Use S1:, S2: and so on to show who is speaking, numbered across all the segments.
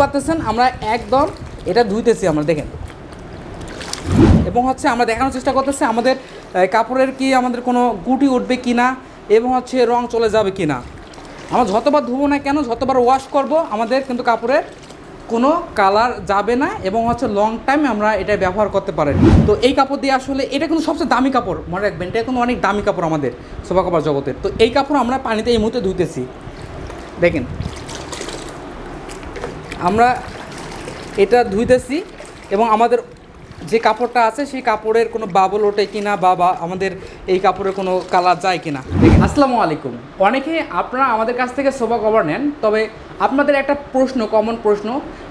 S1: পাচ্তেছেন আমরা একদম এটা ধুইতেছি আমরা, দেখেন। এবং হচ্ছে আমরা দেখানোর চেষ্টা করতেছি আমাদের কাপড়ের কি আমাদের কোনো গুটি উঠবে কি না এবং হচ্ছে রং চলে যাবে কি না আমরা যতবার ধুবো না কেন, যতবার ওয়াশ করব, আমাদের কিন্তু কাপড়ের কোনো কালার যাবে না, এবং হচ্ছে লং টাইম আমরা এটা ব্যবহার করতে পারি তো এই কাপড় দিয়ে আসলে এটা কিন্তু সবচেয়ে দামি কাপড়, মনে রাখবেন, এটা কিন্তু অনেক দামি কাপড় আমাদের সোফা কাপড় জগতের। তো এই কাপড় আমরা পানিতে এই মুহূর্তে ধুইতেছি। দেখেন আমরা এটা ধুইতেছি এবং আমাদের যে কাপড়টা আছে সেই কাপড়ের কোনো বাবল ওঠে কিনা বা বা আমাদের এই কাপড়ের কোনো কালার যায় কিনা। আসসালামু আলাইকুম। অনেকে আপনারা আমাদের কাছ থেকে সোফা কভার নেন, তবে আপনাদের একটা প্রশ্ন কমন প্রশ্ন,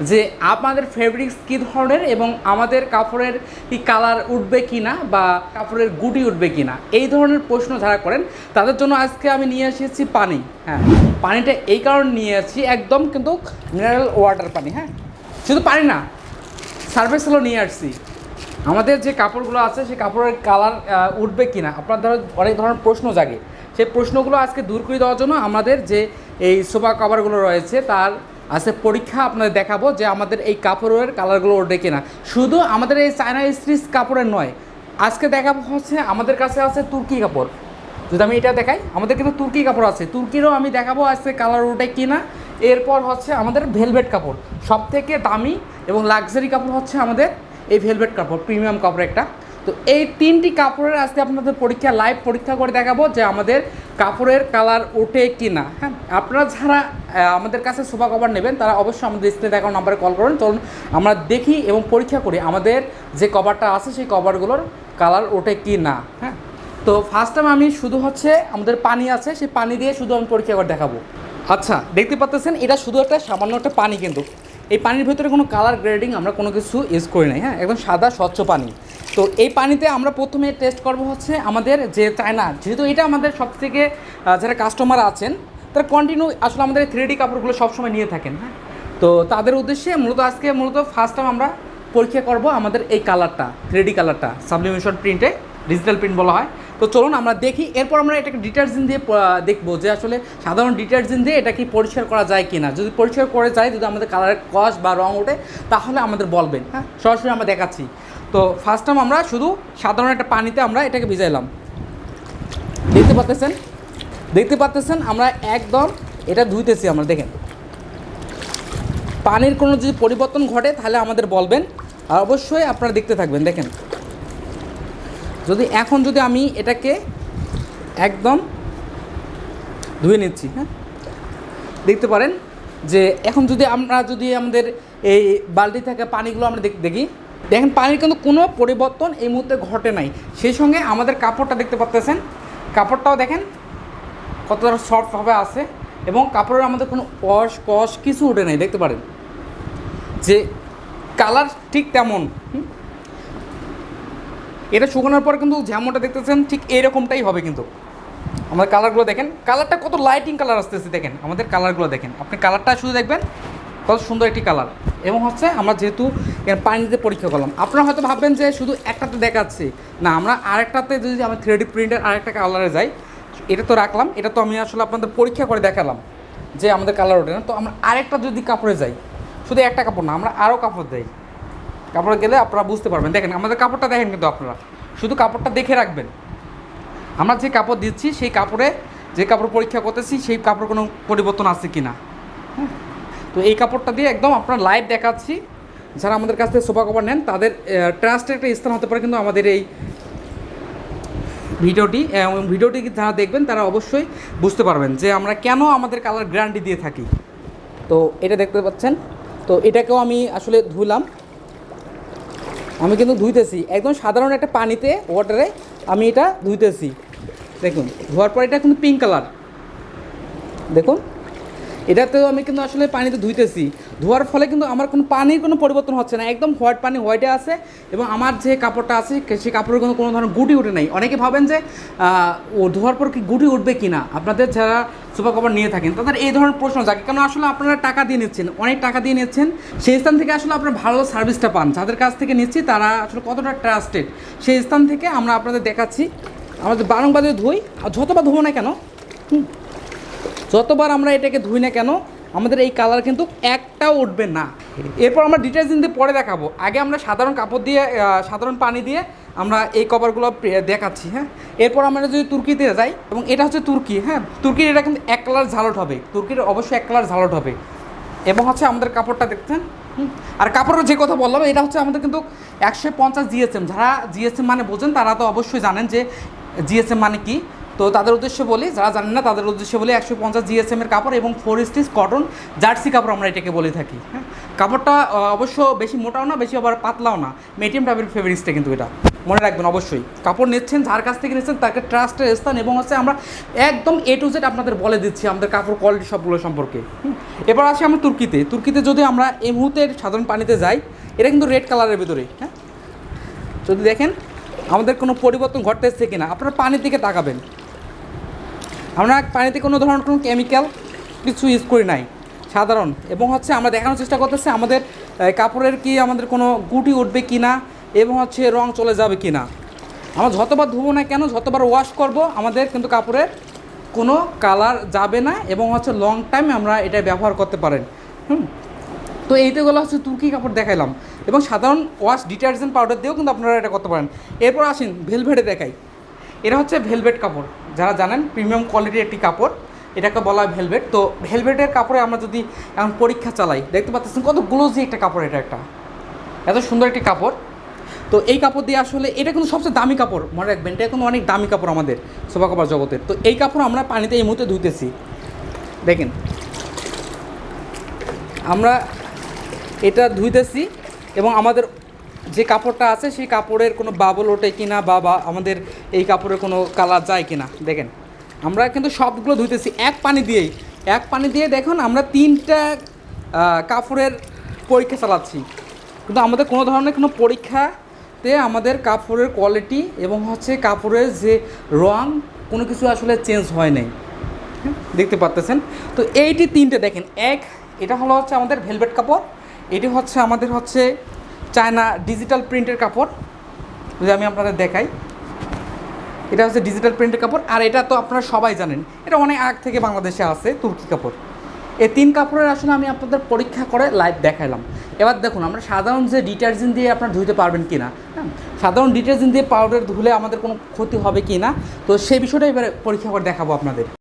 S1: যে আপনাদের ফেব্রিক্স কী ধরনের এবং আমাদের কাপড়ের কি কালার উঠবে কি না বা কাপড়ের গুটি উঠবে কি না এই ধরনের প্রশ্ন যারা করেন, তাদের জন্য আজকে আমি নিয়ে এসেছি পানি। হ্যাঁ পানিটা এই কারণে নিয়ে আসছি একদম কিন্তু মিনারেল ওয়াটার পানি হ্যাঁ। শুধু পানি না সার্ভিস হলো নিয়ে আসছি। আমাদের যে কাপড়গুলো আছে সেই কাপড়ের কালার উঠবে কি না আপনার ধরো অনেক ধরনের প্রশ্ন জাগে। সেই প্রশ্নগুলো আজকে দূর করে দেওয়ার জন্য আমাদের যে এই সোফা কাভারগুলো রয়েছে, তার আছে পরীক্ষা আপনাদের দেখাবো যে আমাদের এই কাপড়ের কালারগুলো ওঠে কিনা। শুধু আমাদের এই চায়না স্ট্রিচ কাপড়ের নয়, আজকে দেখাবো হচ্ছে আমাদের কাছে আছে তুর্কি কাপড়। যদি আমি এটা দেখাই, আমাদের কিন্তু তুর্কি কাপড় আছে। তুর্কিরও আমি দেখাবো আজকে কালার ওঠে কিনা। এরপর হচ্ছে আমাদের ভেলভেট কাপড়। সব থেকে দামি এবং লাক্সারি কাপড় হচ্ছে আমাদের এই ভেলভেট কাপড় প্রিমিয়াম কাপড় একটা। তো এই তিনটি কাপড়ের আজকে আপনাদের পরীক্ষা লাইভ পরীক্ষা করে দেখাবো যে আমাদের কাপড়ের কালার ওঠে কি না হ্যাঁ আপনারা যারা আমাদের কাছে সোফা কভার নেবেন, তারা অবশ্যই আমাদের স্ক্রিনে দেখানো নাম্বারে কল করুন। চলুন, আমরা দেখি এবং পরীক্ষা করি আমাদের যে কভারটা আছে, সেই কভারগুলোর কালার ওঠে কি না হ্যাঁ তো ফার্স্ট টাইম আমি শুধু হচ্ছে আমাদের পানি আছে, সেই পানি দিয়ে শুধু আমি পরীক্ষা করে দেখাবো। আচ্ছা দেখতে পাচ্ছেন এটা শুধু একটা সামান্য একটা পানি কিন্তু। এই পানির ভেতরে কোনো কালার গ্রেডিং আমরা কোনো কিছু ইউজ করি নাই হ্যাঁ একদম সাদা, স্বচ্ছ পানি। তো এই পানিতে আমরা প্রথমে টেস্ট করব হচ্ছে আমাদের যে চায়না, যেহেতু এটা আমাদের সব থেকে যারা কাস্টমার আছেন, তারা কন্টিনিউ আসলে আমাদের থ্রি ডি কাপড়গুলো সবসময় নিয়ে থাকেন হ্যাঁ? তো তাদের উদ্দেশ্যে মূলত আজকে মূলত ফার্স্ট টাইম আমরা পরীক্ষা করব আমাদের এই কালারটা থ্রি ডি কালারটা সাবলিমেশন প্রিন্টে ডিজিটাল প্রিন্ট বলা হয়। তো চলুন আমরা দেখি, এরপর আমরা এটাকে ডিটারজেন্ট দিয়ে দেখব যে আসলে সাধারণ ডিটারজেন্ট দিয়ে এটা কি পরিষ্কার করা যায় কি না যদি পরিষ্কার করে যায়, যদি আমাদের কালারের কস বা রং ওঠে, তাহলে আমাদের বলবেন হ্যাঁ? সরাসরি আমরা দেখাচ্ছি। তো ফার্স্ট টাইম আমরা শুধু সাধারণ একটা পানিতে আমরা এটাকে ভিজাইলাম। দেখতে পাচ্তেছেন দেখতে পাচ্তেছেন আমরা একদম এটা ধুইতেছি আমরা, দেখেন। পানির কোনো যদি পরিবর্তন ঘটে, তাহলে আমাদের বলবেন। আর অবশ্যই আপনারা দেখতে থাকবেন, দেখেন। যদি এখন যদি আমি এটাকে একদম ধুয়ে নিচ্ছি হ্যাঁ? দেখতে পারেন যে এখন যদি আমরা যদি আমাদের এই বালতি থেকে পানিগুলো আমরা দেখ- দেখি। দেখেন, পানির কিন্তু কোনো পরিবর্তন এই মুহূর্তে ঘটে নাই। সেই সঙ্গে আমাদের কাপড়টা দেখতে পাচ্তেছেন কাপড়টাও দেখেন, কতটা সফটভাবে আছে এবং কাপড়ের আমাদের কোনো কষ কষ কিছু উঠে নাই, দেখতে পারেন। যে কালার ঠিক তেমন? এটা শুকানোর পর কিন্তু যেমনটা দেখতেছেন, ঠিক এরকমটাই হবে কিন্তু। আমাদের কালারগুলো দেখেন কালারটা কত লাইটিং কালার আসতেছে দেখেন, আমাদের কালারগুলো দেখেন। আপনি কালারটা শুধু দেখবেন কত সুন্দর একটি কালার। এবং হচ্ছে আমরা যেহেতু পানিতে পরীক্ষা করলাম, আপনারা হয়তো ভাববেন যে শুধু একটাতে দেখাচ্ছি। না, আমরা আরেকটাতে যদি আমরা থ্রি ডি প্রিন্টের আরেকটা কালারে যাই, এটা তো রাখলাম, এটা তো আমি আসলে আপনাদের পরীক্ষা করে দেখালাম যে আমাদের কালার ওঠে না। তো আমরা আরেকটা যদি কাপড়ে যাই, শুধু একটা কাপড় না, আমরা আরও কাপড় দেই। কাপড়ে গেলে আপনারা বুঝতে পারবেন। দেখেন, আমাদের কাপড়টা দেখেন কিন্তু আপনারা। শুধু কাপড়টা দেখে রাখবেন। আমরা যে কাপড় দিচ্ছি, সেই কাপড়ে যে কাপড় পরীক্ষা করতেছি, সেই কাপড় কোনো পরিবর্তন আছে কি না হ্যাঁ? তো এই কাপড়টা দিয়ে একদম আপনার লাইভ দেখাচ্ছি। যারা আমাদের কাছ থেকে সোফা কাপড় নেন, তাদের ট্রাস্টের একটা স্থান হতে পারে কিন্তু আমাদের এই ভিডিওটি। ভিডিওটি যারা দেখবেন, তারা অবশ্যই বুঝতে পারবেন যে আমরা কেন আমাদের কালার গ্যারান্টি দিয়ে থাকি। তো এটা দেখতে পাচ্ছেন। তো এটাকেও আমি আসলে ধুলাম। আমি কিন্তু ধুইতেছি। একদম সাধারণ একটা পানিতে ওয়াটারে আমি এটা ধুইতেছি। দেখুন, ধোয়ার পর এটা কিন্তু পিঙ্ক কালার দেখুন। এটাতেও আমি কিন্তু আসলে পানিতে ধুইতেছি। ধোয়ার ফলে কিন্তু আমার কোনো পানির কোনো পরিবর্তন হচ্ছে না। একদম হোয়াইট পানি হোয়াইটে আছে এবং আমার যে কাপড়টা আছে সেই কাপড়ের কোনো কোনো ধরনের গুটি উঠে নাই। অনেকে ভাবেন যে ও ধোয়ার পর কি গুটি উঠবে কি না আপনাদের যারা সুপার কাপড় নিয়ে থাকেন তাদের এই ধরনের প্রশ্ন থাকে কেন আসলে আপনারা টাকা দিয়ে নিচ্ছেন? অনেক টাকা দিয়ে নিচ্ছেন। সেই স্থান থেকে আসলে আপনারা ভালো সার্ভিসটা পান। যাদের কাছ থেকে নিচ্ছি তারা আসলে কতটা ট্রাস্টেড সেই স্থান থেকে আমরা আপনাদের দেখাচ্ছি। আমাদের বারংবার ধুই আর যতবার ধুবো না কেন হুম, যতবার আমরা এটাকে ধুই না কেন, আমাদের এই কালার কিন্তু একটাও উঠবে না। এরপর আমরা ডিটারজেন্ট দিয়ে পরে দেখাবো। আগে আমরা সাধারণ কাপড় দিয়ে সাধারণ পানি দিয়ে আমরা এই কভারগুলো দেখাচ্ছি হ্যাঁ? এরপর আমরা যদি তুর্কিতে যাই, এবং এটা হচ্ছে তুর্কি হ্যাঁ? তুর্কির এটা কিন্তু এক কালার ঝালট হবে। তুর্কির অবশ্যই এক কালার ঝালট হবে। এবং হচ্ছে আমাদের কাপড়টা দেখছেন। আর কাপড়ের যে কথা বললাম, এটা হচ্ছে আমাদের কিন্তু একশো পঞ্চাশ জিএসএম যারা জিএসএম মানে বোঝেন, তারা তো অবশ্যই জানেন যে জিএসএম মানে কি? তো তাদের উদ্দেশ্যে বলি, যারা জানেন না, তাদের উদ্দেশ্যে বলি একশো পঞ্চাশ জিএসএম এর কাপড় এবং ফোর স্টিচ কটন জার্সি কাপড় আমরা এটাকে বলে থাকি। হ্যাঁ? কাপড়টা অবশ্য বেশি মোটাও না, বেশি আবার পাতলাও না। মিডিয়াম টাইপের ফেব্রিক্সটা কিন্তু এটা। মনে রাখবেন অবশ্যই। কাপড় নিচ্ছেন, যার কাছ থেকে নিচ্ছেন, তাকে ট্রাস্টের স্থান এবং হচ্ছে আমরা একদম এ টু জেড আপনাদের বলে দিচ্ছি আমাদের কাপড় কোয়ালিটি সবগুলো সম্পর্কে। এবার আসি আমরা তুর্কিতে। তুর্কিতে যদি আমরা এই মুহূর্তে সাধারণ পানিতে যাই, এটা কিন্তু রেড কালারের ভিতরে হ্যাঁ? যদি দেখেন, আমাদের কোনো পরিবর্তন ঘটতেছে কিনা, আপনারা পানির দিকে তাকাবেন। আমরা পানিতে কোনো ধরনের কোনো কেমিক্যাল কিছু ইউজ করি নাই, সাধারণ। এবং হচ্ছে আমরা দেখানোর চেষ্টা করতেছি আমাদের কাপড়ের কি আমাদের কোনো গুটি উঠবে কি না এবং হচ্ছে রং চলে যাবে কি না আমরা যতবার ধুবো না কেন, যতবার ওয়াশ করব, আমাদের কিন্তু কাপড়ের কোনো কালার যাবে না এবং হচ্ছে লং টাইম আমরা এটা ব্যবহার করতে পারেন। হুম? তো এইটাগুলো হচ্ছে তুর্কি কাপড় দেখাইলাম। এবং সাধারণ ওয়াশ ডিটারজেন্ট পাউডার দিয়েও কিন্তু আপনারা এটা করতে পারেন। এরপর আসেন ভেলভেটে দেখাই। এটা হচ্ছে ভেলভেট কাপড়। যারা জানেন প্রিমিয়াম কোয়ালিটির একটি কাপড়, এটাকে বলা হয় ভেলভেট। তো ভেলভেটের কাপড়ে আমরা যদি এখন পরীক্ষা চালাই, দেখতে পাচ্ছেন কত গ্লোজি একটা কাপড় এটা একটা। এত সুন্দর একটি কাপড়। তো এই কাপড় দিয়ে আসলে এটা কিন্তু সবচেয়ে দামি কাপড়। মনে রাখবেন, এটা কিন্তু অনেক দামি কাপড় আমাদের সোফা কাপড় জগতের। তো এই কাপড় আমরা পানিতে এই মুহূর্তে ধুইতেছি। দেখেন, আমরা এটা ধুইতেছি এবং আমাদের যে কাপড়টা আছে সেই কাপড়ের কোনো বাবল ওঠে কিনা বা বা আমাদের এই কাপড়ের কোনো কালার যায় কিনা দেখেন। আমরা কিন্তু সবগুলো ধুইতেছি এক পানি দিয়েই। এক পানি দিয়ে দেখুন আমরা তিনটা কাপড়ের পরীক্ষা চালাচ্ছি। কিন্তু আমাদের কোনো ধরনের কোনো পরীক্ষাতে আমাদের কাপড়ের কোয়ালিটি এবং হচ্ছে কাপড়ের যে রং কোনো কিছু আসলে চেঞ্জ হয় নাই। হ্যাঁ, দেখতে পাচ্তেছেন তো এইটি তিনটে দেখেন এক এটা হলো হচ্ছে আমাদের ভেলভেট কাপড় এটি হচ্ছে আমাদের হচ্ছে চায়না ডিজিটাল প্রিন্টের কাপড়, যদি আমি আপনাদের দেখাই, এটা হচ্ছে ডিজিটাল প্রিন্টের কাপড়, আর এটা তো আপনারা সবাই জানেন, এটা অনেক আগ থেকে বাংলাদেশে আছে তুর্কি কাপড়। এই তিন কাপড়ের আসলে আমি আপনাদের পরীক্ষা করে লাইভ দেখাইলাম। এবার দেখুন, আমরা সাধারণ যে ডিটারজেন্ট দিয়ে আপনারা ধুইতে পারবেন কি না হ্যাঁ? সাধারণ ডিটারজেন্ট দিয়ে পাউডার ধুলে আমাদের কোনো ক্ষতি হবে কি না, তো সেই বিষয়টা এবারে পরীক্ষা করে দেখাবো আপনাদের।